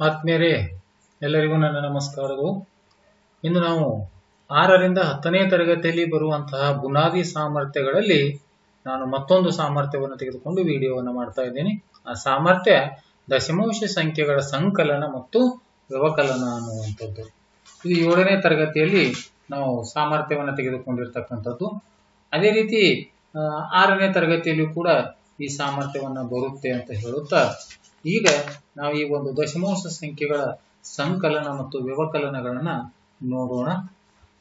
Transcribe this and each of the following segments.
ಆತ್ಮೀಯರೇ, ಎಲ್ಲರಿಗೂ ನನ್ನ ನಮಸ್ಕಾರಗಳು. ಇಂದು ನಾವು ಆರರಿಂದ ಹತ್ತನೇ ತರಗತಿಯಲ್ಲಿ ಬರುವಂತಹ ಬುನಾದಿ ಸಾಮರ್ಥ್ಯಗಳಲ್ಲಿ ನಾನು ಮತ್ತೊಂದು ಸಾಮರ್ಥ್ಯವನ್ನು ತೆಗೆದುಕೊಂಡು ವಿಡಿಯೋವನ್ನು ಮಾಡ್ತಾ ಇದ್ದೇನೆ. ಆ ಸಾಮರ್ಥ್ಯ ದಶಮಾಂಶ ಸಂಖ್ಯೆಗಳ ಸಂಕಲನ ಮತ್ತು ವ್ಯವಕಲನ ಅನ್ನುವಂಥದ್ದು. ಇದು ಏಳನೇ ತರಗತಿಯಲ್ಲಿ ನಾವು ಸಾಮರ್ಥ್ಯವನ್ನು ತೆಗೆದುಕೊಂಡಿರ್ತಕ್ಕಂಥದ್ದು. ಅದೇ ರೀತಿ ಆರನೇ ತರಗತಿಯಲ್ಲೂ ಕೂಡ ಈ ಸಾಮರ್ಥ್ಯವನ್ನು ಬರುತ್ತೆ ಅಂತ ಹೇಳುತ್ತಾ ಈಗ ನಾವು ಈ ಒಂದು ದಶಮಾಂಶ ಸಂಖ್ಯೆಗಳ ಸಂಕಲನ ಮತ್ತು ವ್ಯವಕಲನಗಳನ್ನ ನೋಡೋಣ.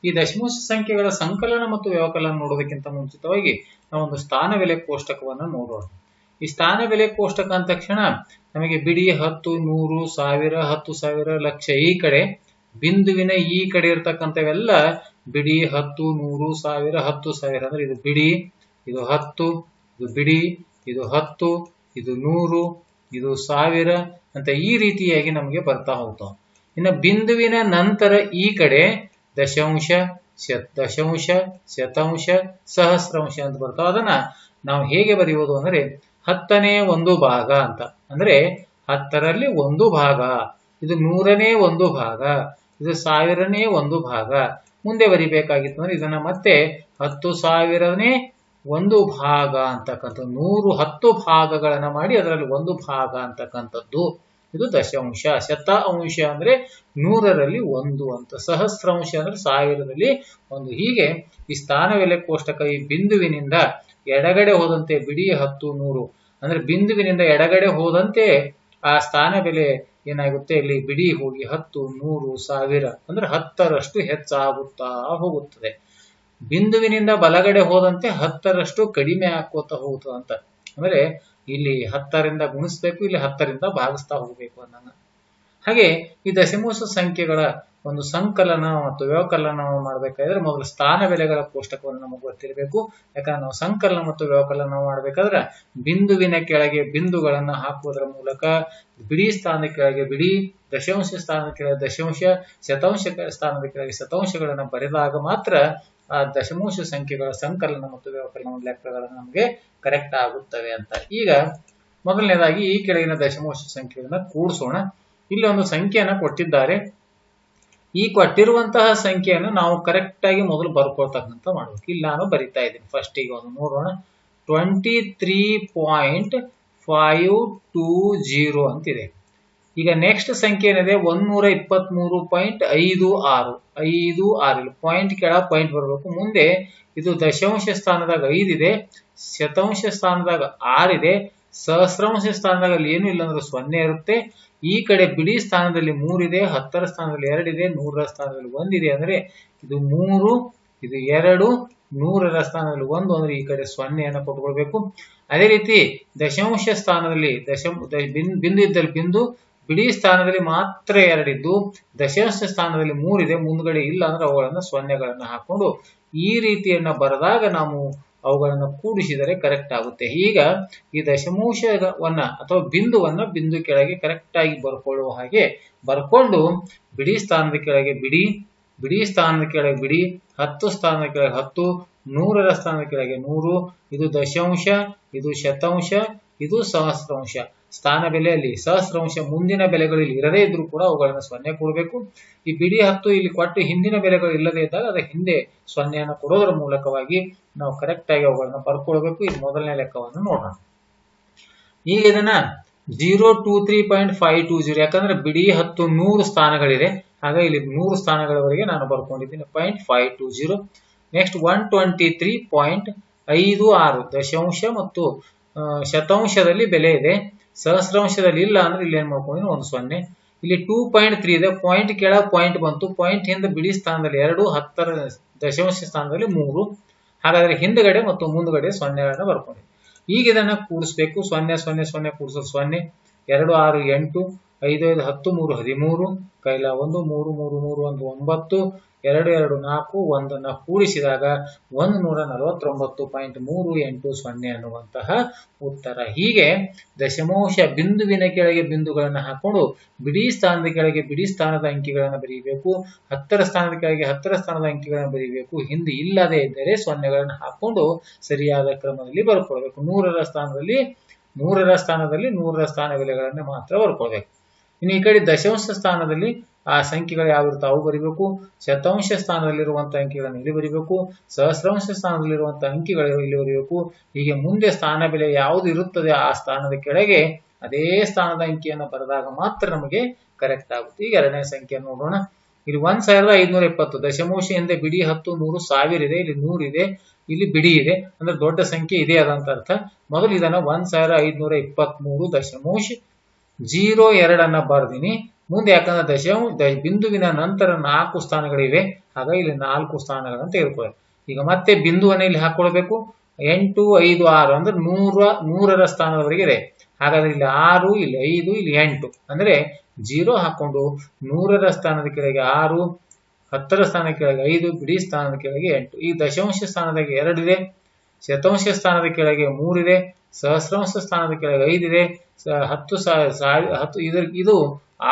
ಈ ದಶಮಾಂಶ ಸಂಖ್ಯೆಗಳ ಸಂಕಲನ ಮತ್ತು ವ್ಯವಕಲನ ನೋಡೋದಕ್ಕಿಂತ ಮುಂಚಿತವಾಗಿ ನಾವು ಒಂದು ಸ್ಥಾನ ಬೆಲೆ ಕೋಷ್ಟಕವನ್ನು ನೋಡೋಣ. ಈ ಸ್ಥಾನ ಬೆಲೆ ಕೋಷ್ಟಕ ಅಂದ ತಕ್ಷಣ ನಮಗೆ ಬಿಡಿ ಹತ್ತು, ನೂರು, ಸಾವಿರ, ಹತ್ತು ಸಾವಿರ, ಲಕ್ಷ ಈ ಕಡೆ, ಬಿಂದುವಿನ ಈ ಕಡೆ ಇರ್ತಕ್ಕಂಥವೆಲ್ಲ ಬಿಡಿ ಹತ್ತು, ನೂರು, ಸಾವಿರ, ಹತ್ತು ಸಾವಿರ. ಅಂದ್ರೆ ಇದು ಬಿಡಿ, ಇದು ಹತ್ತು, ಇದು ಬಿಡಿ, ಇದು ಹತ್ತು, ಇದು ನೂರು ಇದು ಸಾವಿರ ಅಂತ ಈ ರೀತಿಯಾಗಿ ನಮಗೆ ಬರ್ತಾ ಹೋಗ್ತಾವ. ಇನ್ನು ಬಿಂದುವಿನ ನಂತರ ಈ ಕಡೆ ದಶಾಂಶ ದಶಾಂಶ, ಶತಾಂಶ, ಸಹಸ್ರಾಂಶ ಅಂತ ಬರ್ತಾವ. ಅದನ್ನ ನಾವು ಹೇಗೆ ಬರೆಯುವುದು ಅಂದ್ರೆ ಹತ್ತನೇ ಒಂದು ಭಾಗ ಅಂತ. ಅಂದ್ರೆ ಹತ್ತರಲ್ಲಿ ಒಂದು ಭಾಗ, ಇದು ನೂರನೇ ಒಂದು ಭಾಗ, ಇದು ಸಾವಿರನೇ ಒಂದು ಭಾಗ. ಮುಂದೆ ಬರಿಬೇಕಾಗಿತ್ತು ಅಂದ್ರೆ ಇದನ್ನ ಮತ್ತೆ ಹತ್ತು ಸಾವಿರನೇ ಒಂದು ಭಾಗ ಅಂತಕ್ಕಂಥದ್ದು, ನೂರು ಹತ್ತು ಭಾಗಗಳನ್ನು ಮಾಡಿ ಅದರಲ್ಲಿ ಒಂದು ಭಾಗ ಅಂತಕ್ಕಂಥದ್ದು. ಇದು ದಶಾಂಶ. ಶತ ಅಂಶ ಅಂದ್ರೆ ನೂರರಲ್ಲಿ ಒಂದು ಅಂತ. ಸಹಸ್ರಾಂಶ ಅಂದ್ರೆ ಸಾವಿರದಲ್ಲಿ ಒಂದು. ಹೀಗೆ ಈ ಸ್ಥಾನವೆಲೆ ಕೋಷ್ಟಕ ಈ ಬಿಂದುವಿನಿಂದ ಎಡಗಡೆ ಹೋದಂತೆ ಬಿಡಿ ಹತ್ತು ನೂರು. ಅಂದ್ರೆ ಬಿಂದುವಿನಿಂದ ಎಡಗಡೆ ಹೋದಂತೆ ಆ ಸ್ಥಾನ ಬೆಲೆ ಏನಾಗುತ್ತೆ? ಇಲ್ಲಿ ಬಿಡಿ ಹೋಗಿ ಹತ್ತು ನೂರು ಸಾವಿರ. ಅಂದ್ರೆ ಹತ್ತರಷ್ಟು ಹೆಚ್ಚಾಗುತ್ತಾ ಹೋಗುತ್ತದೆ. ಬಿಂದುವಿನಿಂದ ಬಲಗಡೆ ಹೋದಂತೆ ಹತ್ತರಷ್ಟು ಕಡಿಮೆ ಹಾಕೋತ ಹೋಗುತ್ತ ಅಂತ. ಅಂದ್ರೆ ಇಲ್ಲಿ ಹತ್ತರಿಂದ ಗುಣಿಸ್ಬೇಕು, ಇಲ್ಲಿ ಹತ್ತರಿಂದ ಭಾಗಿಸ್ತಾ ಹೋಗ್ಬೇಕು ಅನ್ನ ಹಾಗೆ ಈ ದಶಮಾಂಶ ಸಂಖ್ಯೆಗಳ ಒಂದು ಸಂಕಲನ ಮತ್ತು ವ್ಯವಕಲನ ಮಾಡಬೇಕಾದ್ರೆ ಮೊದಲು ಸ್ಥಾನ ಬೆಲೆಗಳ ಕೋಷ್ಟಕವನ್ನು ನಮಗೆ ಗೊತ್ತಿರಬೇಕು. ಯಾಕಂದ್ರೆ ನಾವು ಸಂಕಲನ ಮತ್ತು ವ್ಯವಕಲನ ಮಾಡಬೇಕಾದ್ರೆ ಬಿಂದುವಿನ ಕೆಳಗೆ ಬಿಂದುಗಳನ್ನ ಹಾಕುವುದರ ಮೂಲಕ, ಬಿಡಿ ಸ್ಥಾನದ ಕೆಳಗೆ ಬಿಡಿ ದಶಾಂಶ ಸ್ಥಾನದ ಕೆಳಗೆ ದಶಾಂಶ ಶತಾಂಶ ಸ್ಥಾನದ ಕೆಳಗೆ ಶತಾಂಶಗಳನ್ನು ಬರೆದಾಗ ಮಾತ್ರ ಆ ದಶಮಾಂಶ ಸಂಖ್ಯೆಗಳ ಸಂಕಲನ ಮತ್ತು ವ್ಯವಕಲನ ಲೆಕ್ಕಗಳು ನಮಗೆ ಕರೆಕ್ಟ್ ಆಗುತ್ತವೆ ಅಂತ. ಈಗ ಮೊದಲನೇದಾಗಿ ಈ ಕೆಳಗಿನ ದಶಮಾಂಶ ಸಂಖ್ಯೆಗಳನ್ನ ಕೂಡಿಸೋಣ. ಇಲ್ಲಿ ಒಂದು ಸಂಖ್ಯೆಯನ್ನ ಕೊಟ್ಟಿದ್ದಾರೆ. ಈ ಕೊಟ್ಟಿರುವಂತಹ ಸಂಖ್ಯೆಯನ್ನು ನಾವು ಕರೆಕ್ಟ್ ಆಗಿ ಮೊದಲು ಬರ್ಕೊಳ್ತಕ್ಕಂಥ ಮಾಡಬೇಕು. ಇಲ್ಲಿ ನಾನು ಬರಿತಾ ಇದ್ದೀನಿ. ಫಸ್ಟ್ ಈಗ ಒಂದು ನೋಡೋಣ. Twenty three point five two zero ಅಂತಿದೆ. ಈಗ ನೆಕ್ಸ್ಟ್ ಸಂಖ್ಯೆ ಏನಿದೆ? ಒಂದೂರ ಇಪ್ಪತ್ಮೂರು ಪಾಯಿಂಟ್ ಐದು ಆರು. ಐದು ಆರು. ಇಲ್ಲಿ ಪಾಯಿಂಟ್ ಕೆಳ ಪಾಯಿಂಟ್ ಬರಬೇಕು. ಮುಂದೆ ಇದು ದಶಾಂಶ ಸ್ಥಾನದಾಗ ಐದಿದೆ, ಶತಾಂಶ ಸ್ಥಾನದಾಗ ಆರಿದೆ, ಸಹಸ್ರಾಂಶ ಸ್ಥಾನದಾಗ ಅಲ್ಲಿ ಏನು ಇಲ್ಲ ಅಂದ್ರೆ ಸೊನ್ನೆ ಇರುತ್ತೆ. ಈ ಕಡೆ ಬಿಡಿ ಸ್ಥಾನದಲ್ಲಿ ಮೂರಿದೆ, ಹತ್ತರ ಸ್ಥಾನದಲ್ಲಿ ಎರಡಿದೆ, ನೂರರ ಸ್ಥಾನದಲ್ಲಿ ಒಂದಿದೆ ಅಂದ್ರೆ ಇದು ಮೂರು, ಇದು ಎರಡು, ನೂರರ ಸ್ಥಾನದಲ್ಲಿ ಒಂದು ಅಂದ್ರೆ ಈ ಕಡೆ ಸೊನ್ನೆಯನ್ನು ಕೊಟ್ಕೊಳ್ಬೇಕು ಅದೇ ರೀತಿ ದಶಾಂಶ ಸ್ಥಾನದಲ್ಲಿ ದಶಂ ಬಿಂದು ಇದ್ದಲ್ಲಿ ಬಿಂದು ಬಿಡಿ ಸ್ಥಾನದಲ್ಲಿ ಮಾತ್ರ ಎರಡಿದ್ದು ದಶಾಂಶ ಸ್ಥಾನದಲ್ಲಿ ಮೂರಿದೆ, ಮುಂದ್ಗಡೆ ಇಲ್ಲ ಅಂದ್ರೆ ಅವುಗಳನ್ನ ಸೊನ್ನೆಗಳನ್ನ ಹಾಕೊಂಡು ಈ ರೀತಿಯನ್ನ ಬರೆದಾಗ ನಾವು ಅವುಗಳನ್ನು ಕೂಡಿಸಿದರೆ ಕರೆಕ್ಟ್ ಆಗುತ್ತೆ. ಈಗ ಈ ದಶಮಾಂಶವನ್ನ ಅಥವಾ ಬಿಂದುವನ್ನ ಬಿಂದು ಕೆಳಗೆ ಕರೆಕ್ಟ್ ಆಗಿ ಬರ್ಕೊಳ್ಳುವ ಹಾಗೆ ಬರ್ಕೊಂಡು ಬಿಡಿ ಸ್ಥಾನದ ಕೆಳಗೆ ಬಿಡಿ ಬಿಡಿ ಸ್ಥಾನದ ಕೆಳಗೆ ಬಿಡಿ, ಹತ್ತು ಸ್ಥಾನದ ಕೆಳಗೆ ಹತ್ತು, ನೂರರ ಸ್ಥಾನದ ಕೆಳಗೆ ನೂರು, ಇದು ದಶಾಂಶ, ಇದು ಶತಾಂಶ, ಇದು ಸಹಸ್ರಾಂಶ. ಸ್ಥಾನ ಬೆಲೆಯಲ್ಲಿ ಸಹಸ್ರಾಂಶ ಮುಂದಿನ ಬೆಲೆಗಳಲ್ಲಿ ಇರದೇ ಇದ್ರೂ ಕೂಡ ಅವುಗಳನ್ನು ಸೊನ್ನೆ ಕೊಡಬೇಕು. ಈ ಬಿಡಿ ಹತ್ತು ಇಲ್ಲಿ ಕೊಟ್ಟು ಹಿಂದಿನ ಬೆಲೆಗಳು ಇಲ್ಲದೇ ಇದ್ದಾಗ ಅದರ ಹಿಂದೆ ಸೊನ್ನೆಯನ್ನು ಕೊಡೋದ್ರ ಮೂಲಕವಾಗಿ ನಾವು ಕರೆಕ್ಟ್ ಆಗಿ ಅವುಗಳನ್ನು ಬರ್ಕೊಳ್ಬೇಕು ಈ ಮೊದಲನೇ ಲೆಕ್ಕವನ್ನು ನೋಡೋಣ. ಈಗ ಇದನ್ನ zero two three point five two zero ಯಾಕಂದ್ರೆ ಬಿಡಿ ಹತ್ತು ನೂರು ಸ್ಥಾನಗಳಿದೆ. ಆಗ ಇಲ್ಲಿ ನೂರು ಸ್ಥಾನಗಳವರೆಗೆ ನಾನು ಬರ್ಕೊಂಡಿದ್ದೀನಿ point five two zero next one twenty three point ಐದು ಆರು ದಶಾಂಶ ಮತ್ತು ಶತಾಂಶದಲ್ಲಿ ಬೆಲೆ ಇದೆ. ಸಹಸ್ರಾಂಶದಲ್ಲಿ ಇಲ್ಲ ಅಂದ್ರೆ ಇಲ್ಲಿ ಏನ್ ಮಾಡ್ಕೊಂಡಿದ್ದೀನಿ ಒಂದು ಸೊನ್ನೆ. ಇಲ್ಲಿ ಟೂ ಪಾಯಿಂಟ್ ತ್ರೀ ಇದೆ. ಪಾಯಿಂಟ್ ಕೆಳ ಪಾಯಿಂಟ್ ಬಂತು. ಪಾಯಿಂಟ್ ಹಿಂದೆ ಬಿಡಿ ಸ್ಥಾನದಲ್ಲಿ ಎರಡು, ಹತ್ತರ ದಶಾಂಶ ಸ್ಥಾನದಲ್ಲಿ ಮೂರು. ಹಾಗಾದ್ರೆ ಹಿಂದ್ಗಡೆ ಮತ್ತು ಮುಂದ್ಗಡೆ ಸೊನ್ನೆಗಳನ್ನ ಬರ್ಕೊಂಡಿದೆ. ಈಗ ಇದನ್ನ ಕೂಡಿಸ್ಬೇಕು. ಸೊನ್ನೆ ಸೊನ್ನೆ ಸೊನ್ನೆ ಕೂಡಿಸೋದು ಸೊನ್ನೆ. ಎರಡು, ಆರು, ಎಂಟು. ಐದು ಐದು ಹತ್ತು ಮೂರು ಹದಿಮೂರು, ಕೈಲ ಒಂದು ಮೂರು ಮೂರು ಮೂರು ಒಂದು ಒಂಬತ್ತು, ಎರಡು ಎರಡು ನಾಲ್ಕು ಒಂದನ್ನು ಕೂಡಿಸಿದಾಗ ಒಂದು ನೂರ ನಲವತ್ತೊಂಬತ್ತು ಪಾಯಿಂಟ್ ಮೂರು ಎಂಟು ಸೊನ್ನೆ ಅನ್ನುವಂತಹ ಉತ್ತರ. ಹೀಗೆ ದಶಮಾಂಶ ಬಿಂದುವಿನ ಕೆಳಗೆ ಬಿಂದುಗಳನ್ನು ಹಾಕೊಂಡು ಬಿಡಿ ಸ್ಥಾನದ ಕೆಳಗೆ ಬಿಡಿ ಸ್ಥಾನದ ಅಂಕಿಗಳನ್ನು ಬರೀಬೇಕು, ಹತ್ತರ ಸ್ಥಾನದ ಕೆಳಗೆ ಹತ್ತರ ಸ್ಥಾನದ ಅಂಕಿಗಳನ್ನು ಬರೀಬೇಕು. ಹಿಂದೆ ಇಲ್ಲದೇ ಇದ್ದರೆ ಸೊನ್ನೆಗಳನ್ನು ಹಾಕೊಂಡು ಸರಿಯಾದ ಕ್ರಮದಲ್ಲಿ ಬರ್ಕೊಳ್ಬೇಕು. ನೂರರ ಸ್ಥಾನದಲ್ಲಿ ನೂರರ ಸ್ಥಾನದಲ್ಲಿ ನೂರರ ಸ್ಥಾನ ಬೆಲೆಗಳನ್ನು ಮಾತ್ರ ಬರ್ಕೊಳ್ಬೇಕು. ಇನ್ನು ಈ ಕಡೆ ದಶಾಂಶ ಸ್ಥಾನದಲ್ಲಿ ಆ ಸಂಖ್ಯೆಗಳು ಯಾವ ಇರ್ತಾವೆ ಅವು ಬರಿಬೇಕು. ಶತಾಂಶ ಸ್ಥಾನದಲ್ಲಿರುವಂತಹ ಅಂಕಿಗಳನ್ನು ಇಲ್ಲಿ ಬರಿಬೇಕು. ಸಹಸ್ರಾಂಶ ಸ್ಥಾನದಲ್ಲಿರುವಂತಹ ಅಂಕಿಗಳು ಇಲ್ಲಿ ಬರಿಬೇಕು. ಹೀಗೆ ಮುಂದೆ ಸ್ಥಾನ ಬೆಲೆ ಯಾವುದು ಇರುತ್ತದೆ ಆ ಸ್ಥಾನದ ಕೆಳಗೆ ಅದೇ ಸ್ಥಾನದ ಅಂಕಿಯನ್ನು ಬರೆದಾಗ ಮಾತ್ರ ನಮಗೆ ಕರೆಕ್ಟ್ ಆಗುತ್ತೆ. ಈಗ ಎರಡನೇ ಸಂಖ್ಯೆ ನೋಡೋಣ. ಇಲ್ಲಿ ಒಂದ್ ಸಾವಿರದ ಐದ್ನೂರ ಇಪ್ಪತ್ತು ದಶಮಾಂಶ ಹಿಂದೆ ಬಿಡಿ ಹತ್ತು, ನೂರು, ಸಾವಿರ ಇದೆ, ಇಲ್ಲಿ ನೂರು ಇದೆ, ಇಲ್ಲಿ ಬಿಡಿ ಇದೆ. ಅಂದ್ರೆ ದೊಡ್ಡ ಸಂಖ್ಯೆ ಇದೆ ಅದಂತ ಅರ್ಥ. ಮೊದಲು ಇದನ್ನ ಒಂದ್ ಸಾವಿರ ಐದ್ನೂರ ಇಪ್ಪತ್ತ್ ದಶಮಾಂಶ ಜೀರೋ ಎರಡನ್ನ ಬರ್ದೀನಿ. ಮುಂದೆ ಯಾಕಂದ್ರೆ ದಶ ಬಿಂದುವಿನ ನಂತರ ನಾಲ್ಕು ಸ್ಥಾನಗಳಿವೆ. ಆಗ ಇಲ್ಲಿ ನಾಲ್ಕು ಸ್ಥಾನಗಳನ್ನು ತೆಗೆದುಕೊಳ್ಳಿ. ಈಗ ಮತ್ತೆ ಬಿಂದುವನ್ನ ಇಲ್ಲಿ ಹಾಕೊಳ್ಬೇಕು. ಎಂಟು, ಐದು, ಆರು ಅಂದ್ರೆ ನೂರ ನೂರರ ಸ್ಥಾನದವರೆಗೆ ಇದೆ. ಹಾಗಾದ್ರೆ ಇಲ್ಲಿ ಆರು, ಇಲ್ಲಿ ಐದು, ಇಲ್ಲಿ ಎಂಟು. ಅಂದ್ರೆ ಜೀರೋ ಹಾಕೊಂಡು ನೂರರ ಸ್ಥಾನದ ಕೆಳಗೆ ಆರು, ಹತ್ತರ ಸ್ಥಾನದ ಕೆಳಗೆ ಐದು, ಬಿಡಿ ಸ್ಥಾನದ ಕೆಳಗೆ ಎಂಟು. ಈ ದಶಾಂಶ ಸ್ಥಾನದಾಗ ಎರಡಿದೆ ಶತಾಂಶ ಸ್ಥಾನದ ಕೆಳಗೆ ಮೂರಿದೆ, ಸಹಸ್ರಾಂಶ ಸ್ಥಾನದ ಕೆಳಗೆ ಐದಿದೆ ಹತ್ತು ಸಾವಿರ ಹತ್ತು ಇದರ ಇದು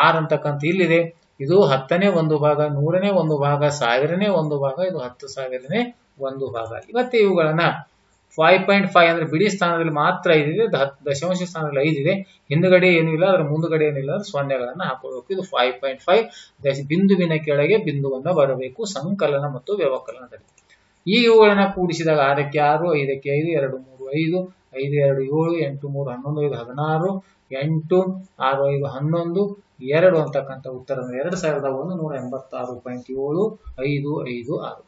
ಆರ್ ಅಂತಕ್ಕಂಥ ಇಲ್ಲಿದೆ. ಇದು ಹತ್ತನೇ ಒಂದು ಭಾಗ, ನೂರನೇ ಒಂದು ಭಾಗ, ಸಾವಿರನೇ ಒಂದು ಭಾಗ, ಇದು ಹತ್ತು ಸಾವಿರನೇ ಒಂದು ಭಾಗ. ಇವತ್ತೆ ಇವುಗಳನ್ನ ಫೈವ್ ಪಾಯಿಂಟ್ ಫೈವ್ ಅಂದ್ರೆ ಬಿಡಿ ಸ್ಥಾನದಲ್ಲಿ ಮಾತ್ರ ಐದಿದೆ ದಶಾಂಶ ಸ್ಥಾನದಲ್ಲಿ ಐದಿದೆ. ಹಿಂದುಗಡೆ ಏನಿಲ್ಲ ಅದರ ಮುಂದುಗಡೆ ಏನಿಲ್ಲ ಅಂದ್ರೆ ಸೊನ್ನೆಗಳನ್ನ ಹಾಕೊಳ್ಬೇಕು. ಇದು ಫೈವ್ ಪಾಯಿಂಟ್ ಫೈವ್ ಬಿಂದುವಿನ ಕೆಳಗೆ ಬಿಂದುವನ್ನ ಬರಬೇಕು, ಸಂಕಲನ ಮತ್ತು ವ್ಯವಕಲನದಲ್ಲಿ. ಈ ಇವುಗಳನ್ನ ಕೂಡಿಸಿದಾಗ ಆರಕ್ಕೆ ಆರು, ಐದಕ್ಕೆ ಐದು, ಎರಡು, ಮೂರು, ಐದು ಐದು, ಎರಡು, ಏಳು, ಎಂಟು, ಮೂರು, ಹನ್ನೊಂದು, ಐದು, ಹದಿನಾರು, ಎಂಟು, ಆರು, ಐದು, ಹನ್ನೊಂದು, ಎರಡು ಅಂತಕ್ಕಂಥ ಉತ್ತರ ಎರಡು ಸಾವಿರದ ಒಂದು ನೂರ ಎಂಬತ್ತಾರು ಪಾಯಿಂಟ್ ಏಳು, ಐದು ಐದು, ಆರು.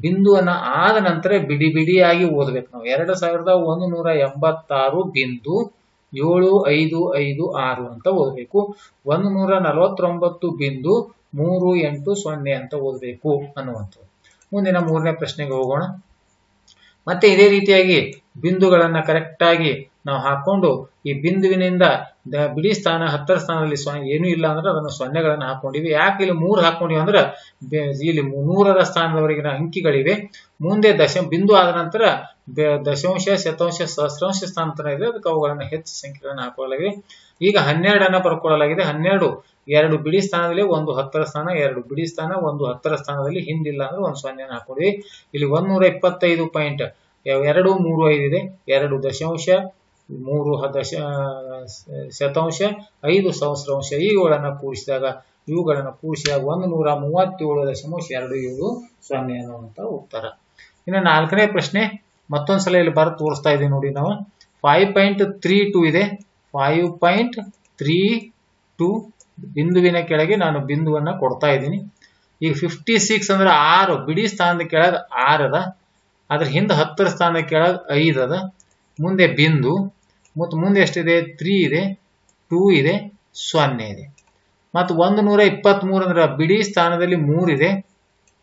ಬಿಂದುವನ್ನ ಆದ ನಂತರ ಬಿಡಿ ಬಿಡಿಯಾಗಿ ಓದಬೇಕು ನಾವು. ಎರಡು ಸಾವಿರದ ಒಂದು ನೂರ ಎಂಬತ್ತಾರು ಬಿಂದು ಏಳು, ಐದು ಐದು, ಆರು ಅಂತ ಓದಬೇಕು. ಒಂದು ನೂರ ನಲವತ್ತೊಂಬತ್ತು ಬಿಂದು ಮೂರು, ಎಂಟು, ಸೊನ್ನೆ ಅಂತ ಓದಬೇಕು ಅನ್ನುವಂಥದ್ದು. ಮುಂದಿನ ಮೂರನೇ ಪ್ರಶ್ನೆಗೆ ಹೋಗೋಣ. ಮತ್ತೆ ಇದೇ ರೀತಿಯಾಗಿ ಬಿಂದುಗಳನ್ನು ಕರೆಕ್ಟ್ ಆಗಿ ನಾವು ಹಾಕೊಂಡು ಈ ಬಿಂದುವಿನಿಂದ ಬಿಳಿ ಸ್ಥಾನ, ಹತ್ತರ ಸ್ಥಾನದಲ್ಲಿ ಸೊನ್ನೆ ಏನೂ ಇಲ್ಲ ಅಂದ್ರೆ ಅದನ್ನು ಸೊನ್ನೆಗಳನ್ನು ಹಾಕೊಂಡಿವಿ. ಯಾಕೆ ಇಲ್ಲಿ ಮೂರು ಹಾಕೊಂಡಿವಿ ಅಂದ್ರೆ ಇಲ್ಲಿ ನೂರರ ಸ್ಥಾನದವರೆಗಿನ ಅಂಕಿಗಳಿವೆ. ಮುಂದೆ ದಶ, ಬಿಂದು ಆದ ನಂತರ ದಶಾಂಶ, ಶತಾಂಶ, ಸಹಸ್ರಾಂಶ ಸ್ಥಾನ ತನಕ ಇದೆ. ಅದಕ್ಕೆ ಅವುಗಳನ್ನು ಹೆಚ್ಚು ಸಂಖ್ಯೆಗಳನ್ನು ಹಾಕೊಳ್ಳಲಾಗಿದೆ. ಈಗ ಹನ್ನೆರಡನ್ನ ಬರ್ಕೊಳ್ಳಲಾಗಿದೆ ಹನ್ನೆರಡು, ಎರಡು ಬಿಡಿ ಸ್ಥಾನದಲ್ಲಿ ಒಂದು ಹತ್ತರ ಸ್ಥಾನ, ಎರಡು ಬಿಡಿ ಸ್ಥಾನ, ಒಂದು ಹತ್ತರ ಸ್ಥಾನದಲ್ಲಿ ಹಿಂದಿಲ್ಲ ಅಂದ್ರೆ ಒಂದು ಸೊನ್ನೆಯನ್ನು ಹಾಕೊಂಡಿವಿ. ಇಲ್ಲಿ ಒಂದೂರ ಇಪ್ಪತ್ತೈದು ಪಾಯಿಂಟ್, ಎರಡು ಮೂರು ಐದು ಇದೆ. ಎರಡು ದಶಾಂಶ ಮೂರು ದಶ ಶತಾಂಶ, ಐದು ಸಹಸ್ರಾಂಶ ಇವುಗಳನ್ನು ಕೂಡಿಸಿದಾಗ ಇವುಗಳನ್ನು ಕೂಡಿಸಿದಾಗ ಒಂದು ನೂರ ಮೂವತ್ತೇಳು ದಶಮಾಂಶ ಎರಡು ಏಳು ಸೊನ್ನೆ ಅನ್ನುವಂಥ ಉತ್ತರ. ಇನ್ನು ನಾಲ್ಕನೇ ಪ್ರಶ್ನೆ ಮತ್ತೊಂದ್ಸಲ ಇಲ್ಲಿ ಬರ ತೋರಿಸ್ತಾ ಇದ್ದೀವಿ ನೋಡಿ ನಾವು. ಫೈವ್ ಪಾಯಿಂಟ್ ತ್ರೀ ಟೂ ಇದೆ. ಫೈವ್ ಪಾಯಿಂಟ್ ತ್ರೀ ಟೂ ಬಿಂದುವಿನ ಕೆಳಗೆ ನಾನು ಬಿಂದುವನ್ನು ಕೊಡ್ತಾ ಇದ್ದೀನಿ. ಈಗ ಫಿಫ್ಟಿ ಸಿಕ್ಸ್ ಅಂದ್ರೆ ಆರು, ಬಿಡಿ ಸ್ಥಾನದ ಕೆಳಗೆ ಆರದ ಅದ ಅದ್ರ ಹಿಂದೆ ಹತ್ತರ ಸ್ಥಾನದ ಕೆಳಗೆ ಐದು ಅದ ಮುಂದೆ ಬಿಂದು ಮತ್ತು ಮುಂದೆ ಎಷ್ಟಿದೆ? ತ್ರೀ ಇದೆ ಟೂ ಇದೆ, ಸೊನ್ನೆ ಇದೆ. ಮತ್ತು ಒಂದು ನೂರ ಇಪ್ಪತ್ತ್ಮೂರು ಅಂದ್ರೆ ಬಿಡಿ ಸ್ಥಾನದಲ್ಲಿ ಮೂರಿದೆ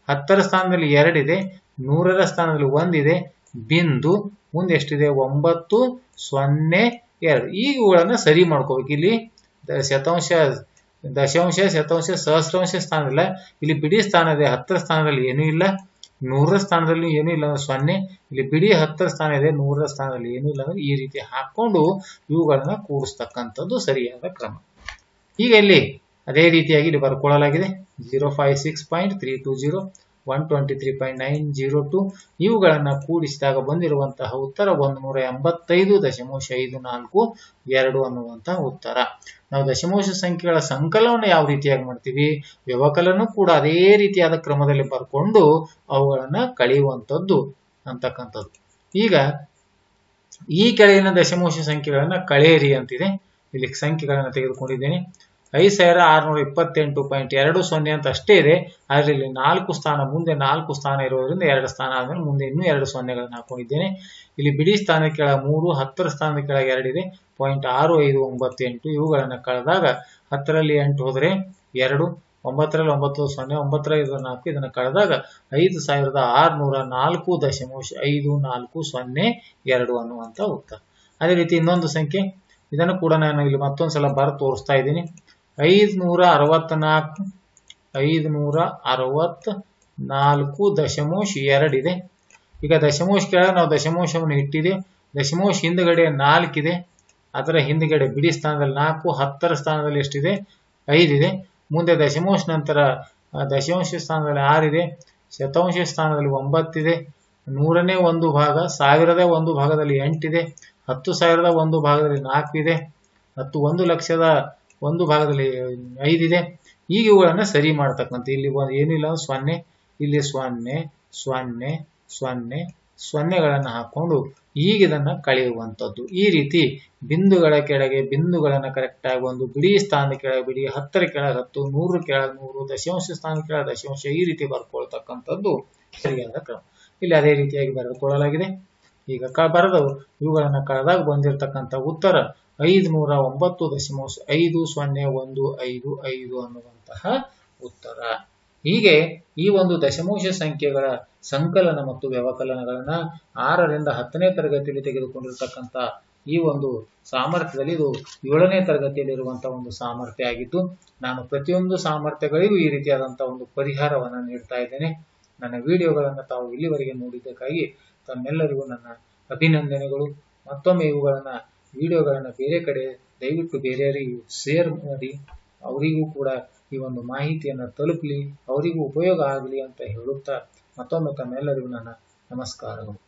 ಹತ್ತರ ಸ್ಥಾನದಲ್ಲಿ ಎರಡಿದೆ ನೂರರ ಸ್ಥಾನದಲ್ಲಿ ಒಂದಿದೆ ಬಿಂದು ಮುಂದೆ ಎಷ್ಟಿದೆ? ಒಂಬತ್ತು, ಸೊನ್ನೆ, ಎರಡು. ಈ ಇವುಗಳನ್ನು ಸರಿ ಮಾಡ್ಕೋಬೇಕು. ಇಲ್ಲಿ ಶತಾಂಶ, ದಶಾಂಶ, ಶತಾಂಶ, ಸಹಸ್ರಾಂಶ ಇಲ್ಲ. ಇಲ್ಲಿ ಬಿಡಿ ಸ್ಥಾನ ಇದೆ, ಹತ್ತರ ಸ್ಥಾನದಲ್ಲಿ ಏನೂ ಇಲ್ಲ. ನೂರರ ಸ್ಥಾನದಲ್ಲಿ ಏನೂ ಇಲ್ಲ ಅಂದ್ರೆ ಸೊನ್ನೆ. ಇಲ್ಲಿ ಬಿಡಿ ಹತ್ತರ ಸ್ಥಾನ ಇದೆ, ನೂರರ ಸ್ಥಾನದಲ್ಲಿ ಏನೂ ಇಲ್ಲ ಅಂದ್ರೆ ಈ ರೀತಿ ಹಾಕೊಂಡು ಇವುಗಳನ್ನ ಕೂಡಿಸ್ತಕ್ಕಂಥದ್ದು ಸರಿಯಾದ ಕ್ರಮ. ಈಗ ಇಲ್ಲಿ ಅದೇ ರೀತಿಯಾಗಿ ಇಲ್ಲಿ ಬರ್ಕೊಳ್ಳಲಾಗಿದೆ. Zero five six point three two zero. One twenty three point nine zero two ಇವುಗಳನ್ನು ಕೂಡಿಸಿದಾಗ ಬಂದಿರುವಂತಹ ಉತ್ತರ ಒಂದು ನೂರ ಎಂಬತ್ತೈದು ದಶಮಾಂಶ ಐದು ನಾಲ್ಕು ಎರಡು ಅನ್ನುವಂತಹ ಉತ್ತರ. ನಾವು ದಶಮಾಂಶ ಸಂಖ್ಯೆಗಳ ಸಂಕಲನವನ್ನು ಯಾವ ರೀತಿಯಾಗಿ ಮಾಡ್ತೀವಿ? ವ್ಯವಕಲನೂ ಕೂಡ ಅದೇ ರೀತಿಯಾದ ಕ್ರಮದಲ್ಲಿ ಬರ್ಕೊಂಡು ಅವುಗಳನ್ನು ಕಳೆಯುವಂಥದ್ದು ಅಂತಕ್ಕಂಥದ್ದು. ಈಗ ಈ ಕೆಳಗಿನ ದಶಮಾಂಶ ಸಂಖ್ಯೆಗಳನ್ನು ಕಳೆಯಿರಿ ಅಂತಿದೆ. ಇಲ್ಲಿ ಸಂಖ್ಯೆಗಳನ್ನು ತೆಗೆದುಕೊಂಡಿದ್ದೇನೆ. ಐದು ಸಾವಿರ ಆರುನೂರ ಇಪ್ಪತ್ತೆಂಟು ಪಾಯಿಂಟ್ ಎರಡು ಸೊನ್ನೆ ಅಂತ ಅಷ್ಟೇ ಇದೆ. ಆದರೆ ಇಲ್ಲಿ ನಾಲ್ಕು ಸ್ಥಾನ ಮುಂದೆ ನಾಲ್ಕು ಸ್ಥಾನ ಇರೋದ್ರಿಂದ ಎರಡು ಸ್ಥಾನ ಆದ್ಮೇಲೆ ಮುಂದೆ ಇನ್ನೂ ಎರಡು ಸೊನ್ನೆಗಳನ್ನ ಹಾಕೊಂಡಿದ್ದೇನೆ. ಇಲ್ಲಿ ಬಿಡಿ ಸ್ಥಾನ ಕೆಳಗೆ ಮೂರು, ಹತ್ತರ ಸ್ಥಾನದ ಕೆಳಗೆ ಎರಡಿದೆ ಪಾಯಿಂಟ್ ಆರು ಐದು ಒಂಬತ್ತೆಂಟು ಇವುಗಳನ್ನ ಕಳೆದಾಗ ಹತ್ತರಲ್ಲಿ ಎಂಟು ಹೋದರೆ ಎರಡು, ಒಂಬತ್ತರಲ್ಲಿ ಒಂಬತ್ತು ಸೊನ್ನೆ ಒಂಬತ್ತರ ಐದು ನಾಲ್ಕು, ಇದನ್ನು ಕಳೆದಾಗ ಐದು ಸಾವಿರದ ಆರುನೂರ ನಾಲ್ಕು ದಶಮಾಂಶ ಐದು ನಾಲ್ಕು ಸೊನ್ನೆ ಎರಡು ಅನ್ನುವಂಥ ಉತ್ತರ. ಅದೇ ರೀತಿ ಇನ್ನೊಂದು ಸಂಖ್ಯೆ. ಇದನ್ನು ಕೂಡ ನಾನು ಇಲ್ಲಿ ಮತ್ತೊಂದು ಸಲ ಬರ ತೋರಿಸ್ತಾ ಇದ್ದೀನಿ. ಐದುನೂರ ಅರವತ್ನಾಲ್ಕು ಐದುನೂರ ಅರವತ್ ನಾಲ್ಕು ದಶಮಾಂಶ ಎರಡಿದೆ ಈಗ ದಶಮಾಂಶ ಕೆಳಗೆ ನಾವು ದಶಮಾಂಶವನ್ನು ಇಟ್ಟಿದೆ. ದಶಮಾಂಶ ಹಿಂದ್ಗಡೆ ನಾಲ್ಕಿದೆ. ಅದರ ಹಿಂದ್ಗಡೆ ಬಿಡಿ ಸ್ಥಾನದಲ್ಲಿ ನಾಲ್ಕು, ಹತ್ತರ ಸ್ಥಾನದಲ್ಲಿ ಎಷ್ಟಿದೆ? ಐದಿದೆ. ಮುಂದೆ ದಶಮಾಂಶ ನಂತರ ದಶಾಂಶ ಸ್ಥಾನದಲ್ಲಿ ಆರಿದೆ. ಶತಾಂಶ ಸ್ಥಾನದಲ್ಲಿ ಒಂಬತ್ತಿದೆ. ನೂರನೇ ಒಂದು ಭಾಗ, ಸಾವಿರದ ಒಂದು ಭಾಗದಲ್ಲಿ ಎಂಟಿದೆ. ಹತ್ತು ಸಾವಿರದ ಒಂದು ಭಾಗದಲ್ಲಿ ನಾಲ್ಕು ಇದೆ. ಹತ್ತು ಒಂದು ಲಕ್ಷದ ಒಂದು ಭಾಗದಲ್ಲಿ ಐದಿದೆ. ಈಗ ಇವುಗಳನ್ನ ಸರಿ ಮಾಡ್ತಕ್ಕಂಥ, ಇಲ್ಲಿ ಏನಿಲ್ಲ ಸೊನ್ನೆ, ಇಲ್ಲಿ ಸೊನ್ನೆ ಸೊನ್ನೆ ಸೊನ್ನೆ, ಸೊನ್ನೆಗಳನ್ನು ಹಾಕೊಂಡು ಈಗ ಇದನ್ನ ಕಳೆಯುವಂಥದ್ದು. ಈ ರೀತಿ ಬಿಂದುಗಳ ಕೆಳಗೆ, ಬಿಂದುಗಳನ್ನ ಕರೆಕ್ಟ್ ಆಗಿ ಒಂದು ಬಿಡಿ ಸ್ಥಾನದ ಕೆಳಗೆ ಬಿಡಿ, ಹತ್ತರ ಕೆಳಗೆ ಹತ್ತು, ನೂರು ಕೆಳಗೆ ನೂರು, ದಶಾಂಶ ಸ್ಥಾನ ಕೆಳಗೆ ದಶಾಂಶ, ಈ ರೀತಿ ಬರ್ಕೊಳ್ತಕ್ಕಂಥದ್ದು ಸರಿಯಾದ ಕ್ರಮ. ಇಲ್ಲಿ ಅದೇ ರೀತಿಯಾಗಿ ಬರೆದುಕೊಳ್ಳಲಾಗಿದೆ ಈಗ ಕ ಬರೆದು ಇವುಗಳನ್ನು ಕಳೆದಾಗ ಬಂದಿರತಕ್ಕಂಥ ಉತ್ತರ ಐದು ನೂರ ಒಂಬತ್ತು ದಶಮಾಂಶ ಐದು ಸೊನ್ನೆ ಒಂದು ಐದು ಐದು ಅನ್ನುವಂತಹ ಉತ್ತರ. ಹೀಗೆ ಈ ಒಂದು ದಶಮಾಂಶ ಸಂಖ್ಯೆಗಳ ಸಂಕಲನ ಮತ್ತು ವ್ಯವಕಲನಗಳನ್ನ ಆರರಿಂದ ಹತ್ತನೇ ತರಗತಿಯಲ್ಲಿ ತೆಗೆದುಕೊಂಡಿರ್ತಕ್ಕಂಥ ಈ ಒಂದು ಸಾಮರ್ಥ್ಯದಲ್ಲಿ ಇದು ಏಳನೇ ತರಗತಿಯಲ್ಲಿರುವಂತಹ ಒಂದು ಸಾಮರ್ಥ್ಯ ಆಗಿದ್ದು, ನಾನು ಪ್ರತಿಯೊಂದು ಸಾಮರ್ಥ್ಯಗಳಿಗೂ ಈ ರೀತಿಯಾದಂತಹ ಒಂದು ಪರಿಹಾರವನ್ನು ನೀಡ್ತಾ ಇದ್ದೇನೆ. ನನ್ನ ವಿಡಿಯೋಗಳನ್ನು ತಾವು ಇಲ್ಲಿವರೆಗೆ ನೋಡಿದ್ದಕ್ಕಾಗಿ ತಮ್ಮೆಲ್ಲರಿಗೂ ನನ್ನ ಅಭಿನಂದನೆಗಳು. ಮತ್ತೊಮ್ಮೆ ಇವುಗಳನ್ನ, ವಿಡಿಯೋಗಳನ್ನ ಬೇರೆ ಕಡೆ, ದಯವಿಟ್ಟು ಬೇರೆಯವರಿಗೂ ಶೇರ್ ಮಾಡಿ, ಅವರಿಗೂ ಕೂಡ ಈ ಒಂದು ಮಾಹಿತಿಯನ್ನು ತಲುಪಲಿ, ಅವರಿಗೂ ಉಪಯೋಗ ಆಗಲಿ ಅಂತ ಹೇಳುತ್ತಾ ಮತ್ತೊಮ್ಮೆ ತಮ್ಮೆಲ್ಲರಿಗೂ ನನ್ನ ನಮಸ್ಕಾರಗಳು.